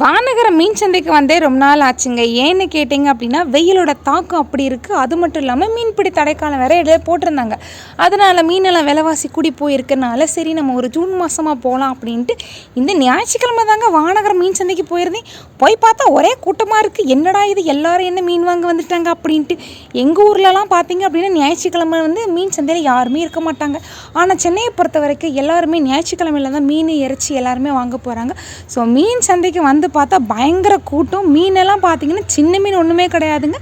வானகர மீன் சந்தைக்கு வந்தே ரொம்ப நாள் ஆச்சுங்க. ஏன்னு கேட்டிங்க அப்படின்னா வெயிலோட தாக்கம் அப்படி இருக்குது அது மட்டும் இல்லாமல் மீன்பிடி தடைக்காலம் வேற இடையே போட்டிருந்தாங்க. அதனால் மீனெல்லாம் விலைவாசி கூடி போயிருக்கனால சரி நம்ம ஒரு ஜூன் மாதமாக போகலாம் அப்படின்ட்டு இந்த ஞாயிற்றுக்கிழமை தாங்க வானகர மீன் சந்தைக்கு போயிருந்தேன். போய் பார்த்தா ஒரே கூட்டமாக இருக்குது என்னடா இது எல்லாரும் என்ன மீன் வாங்க வந்துட்டாங்க அப்படின்ட்டு. எங்கள் ஊர்லலாம் பார்த்தீங்க அப்படின்னா ஞாயிற்றுக்கிழமை வந்து மீன் சந்தையில் யாருமே இருக்க மாட்டாங்க. ஆனால் சென்னையை பொறுத்த வரைக்கும் எல்லாருமே ஞாயிற்றுக்கிழமையில் தான் மீன் இறைச்சி எல்லாருமே வாங்க போகிறாங்க ஸோ மீன் சந்தைக்கு வந்து பார்த்தா பயங்கர கூட்டம். மீனெல்லாம் பார்த்தீங்கன்னா சின்ன மீன் ஒன்றுமே கிடையாதுங்க.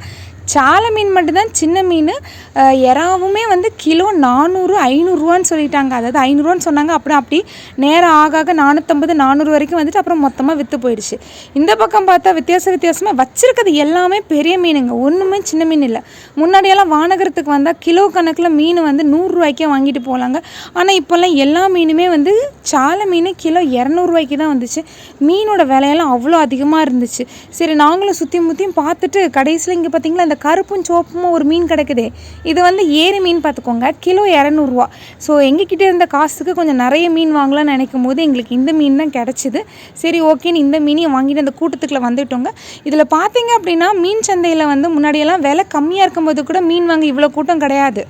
சாலை மீன் மட்டும்தான் சின்ன மீன். அஹ், எறாவுமே வந்து கிலோ நானூறு ஐநூறுரூவான்னு சொல்லிட்டாங்க. அதாவது ஐநூறுரூவான்னு சொன்னாங்க. அப்புறம் அப்படி நேரம் ஆக ஆக நானூற்றம்பது நானூறு வரைக்கும் வந்துட்டு அப்புறம் மொத்தமாக விற்று போயிடுச்சு. இந்த பக்கம் பார்த்தா வித்தியாச வித்தியாசமாக வச்சுருக்கிறது எல்லாமே பெரிய மீனுங்க. ஒன்றுமே சின்ன மீன் இல்லை. முன்னாடியெல்லாம் வானகரத்துக்கு வந்தால் கிலோ கணக்கில் மீன் வந்து நூறுரூவாய்க்கே வாங்கிட்டு போகலாங்க ஆனால் இப்போல்லாம் எல்லா மீனுமே வந்து சாலை மீன் கிலோ இரநூறுவாய்க்கு தான் வந்துச்சு. மீனோட விலையெல்லாம் அவ்வளோ அதிகமாக இருந்துச்சு. சரி நாங்களும் சுற்றி முற்றியும் பார்த்துட்டு கடைசியில் இங்கே பார்த்தீங்களா இந்த கருப்பும் சோப்பும் ஒரு மீன் கிடைக்குதே. இது வந்து ஏரி மீன் பார்த்துக்கோங்க. கிலோ இரநூறுவா. ஸோ எங்ககிட்ட இருந்த காசுக்கு கொஞ்சம் நிறைய மீன் வாங்கலாம்னு நினைக்கும் போது எங்களுக்கு இந்த மீன் தான் கிடச்சிது. சரி ஓகேன்னு இந்த மீனையும் வாங்கிட்டு அந்த கூட்டத்துக்குள்ள வந்துட்டோங்க. இதில் பார்த்தீங்க அப்படின்னா மீன் சந்தையில் வந்து முன்னாடியெல்லாம் விலை கம்மியாக இருக்கும்போது கூட மீன் வாங்க இவ்வளோ கூட்டம் கிடையாது.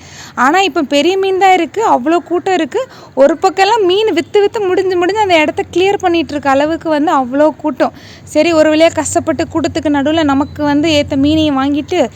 ஆனால் இப்போ பெரிய மீன் தான் இருக்குது அவ்வளோ கூட்டம் இருக்குது ஒரு பக்கம்லாம் மீன் விற்று விற்று முடிஞ்சு முடிஞ்சு அந்த இடத்த கிளியர் பண்ணிகிட்டு இருக்க அளவுக்கு வந்து அவ்வளோ கூட்டம். சரி ஒரு வழியாக கஷ்டப்பட்டு கூட்டத்துக்கு நடுவில் நமக்கு வந்து ஏற்ற மீனையும் வாங்கிட்டு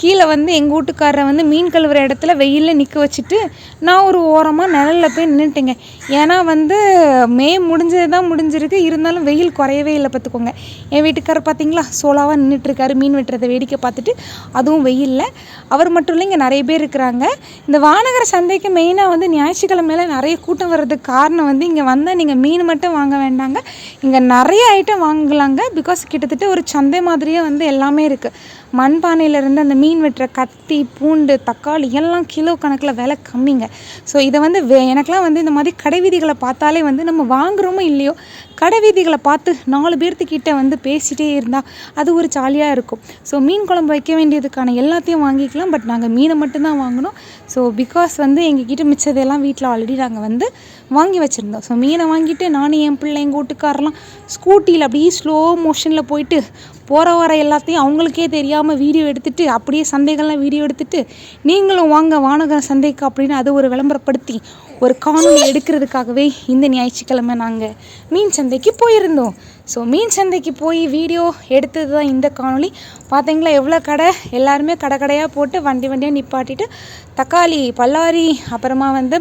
கீழே வந்து எங்கள் வீட்டுக்காரரை வந்து மீன் கழுவுற இடத்துல வெயிலில் நிற்க வச்சுட்டு நான் ஒரு ஓரமாக நிழலில் போய் நின்றுட்டேங்க ஏன்னா வந்து மே முடிஞ்சது தான் முடிஞ்சிருக்கு. இருந்தாலும் வெயில் குறையவே இல்லை பார்த்துக்கோங்க. என் வீட்டுக்காரர் பார்த்தீங்களா? சோலாவாக நின்றுட்டுருக்காரு மீன் வெட்டுறதை வேடிக்கை பார்த்துட்டு அதுவும் வெயிலில். அவர் மட்டும் இல்லை இங்கே நிறைய பேர் இருக்கிறாங்க. இந்த வானகர சந்தைக்கு மெயினாக வந்து ஞாயிற்றுக்கிழமையில நிறைய கூட்டம் வர்றதுக்கு காரணம் வந்து இங்கே வந்தால் நீங்கள் மீன் மட்டும் வாங்க வேண்டாங்க. இங்கே நிறைய ஐட்டம் வாங்கலாங்க. பிகாஸ் கிட்டத்தட்ட ஒரு சந்தை மாதிரியே வந்து எல்லாமே இருக்குது மண்பானையிலேருந்து அந்த மீன் வெட்டுற கத்தி பூண்டு தக்காளி எல்லாம் கிலோ கணக்கில் விலை கம்மிங்க. ஸோ இதை வந்து வே எனக்கெலாம் வந்து இந்த மாதிரி கடை வீதிகளை பார்த்தாலே வந்து நம்ம வாங்குறோமோ இல்லையோ கடை வீதிகளை பார்த்து நாலு பேர்த்துக்கிட்ட வந்து பேசிகிட்டே இருந்தால் அது ஒரு ஜாலியாக இருக்கும். ஸோ மீன் குழம்பு வைக்க வேண்டியதுக்கான எல்லாத்தையும் வாங்கிக்கலாம். பட் நாங்கள் மீனை மட்டும்தான் வாங்கினோம் ஸோ பிகாஸ் வந்து எங்ககிட்ட மிச்சதெல்லாம் வீட்டில் ஆல்ரெடி நாங்கள் வந்து வாங்கி வச்சுருந்தோம். ஸோ மீனை வாங்கிட்டு நானும் என் பிள்ளை எங்கள் வீட்டுக்காரெலாம் ஸ்கூட்டியில் அப்படியே ஸ்லோ மோஷனில் போயிட்டு போகிற வர எல்லாத்தையும் அவங்களுக்கே தெரியாமல் வீடியோ எடுத்துகிட்டு அப்படி அப்படியே சந்தைகள்லாம் வீடியோ எடுத்துட்டு நீங்களும் வாங்க வானகர சந்தைக்கு அப்படின்னு அது ஒரு விளம்பரப்படுத்தி ஒரு காணொலி எடுக்கிறதுக்காகவே இந்த ஞாயிற்றுக்கிழமை நாங்கள் மீன் சந்தைக்கு போயிருந்தோம். ஸோ மீன் சந்தைக்கு போய் வீடியோ எடுத்தது தான் இந்த காணொளி. பார்த்தீங்களா எவ்வளோ கடை? எல்லாருமே கடை கடையாக போட்டு வண்டி வண்டியாக நிப்பாட்டிட்டு தக்காளி பல்லாரி அப்புறமா வந்து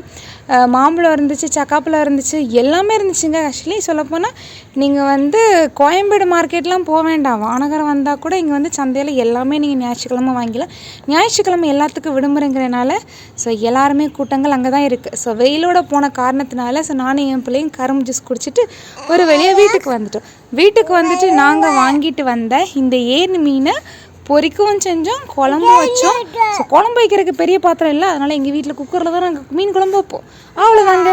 மாம்பழம் இருந்துச்சு சக்காப்பழம் இருந்துச்சு எல்லாமே இருந்துச்சுங்க. ஆக்சுவலி சொல்லப்போனால் நீங்கள் வந்து கோயம்பேடு மார்க்கெட்லாம் போக வேண்டாம். வானகரம் வந்தால் கூட இங்கே வந்து சந்தையில் எல்லாமே நீங்கள் ஞாயிற்றுக்கிழமை வாங்கிக்கலாம். ஞாயிற்றுக்கிழமை எல்லாத்துக்கும் விடுமுறைங்கிறனால ஸோ எல்லாருமே கூட்டங்கள் அங்கே தான் இருக்குது ஸோ வெயிலோட போன காரணத்தினால ஸோ நானும் என் பிள்ளையும் கரும்பு ஜூஸ் குடிச்சிட்டு ஒரு வெளியே வீட்டுக்கு வந்துட்டோம். வீட்டுக்கு வந்துட்டு நாங்கள் வாங்கிட்டு வந்த இந்த ஏரி மீனை பொரிக்கவும் செஞ்சோம் குழம்பு வச்சோம். ஸோ குழம்பு வைக்கிறதுக்கு பெரிய பாத்திரம் இல்லை. அதனால் எங்கள் வீட்டில் குக்கரில் தான் நாங்கள் மீன் குழம்பு வைப்போம். அவ்வளோதாங்க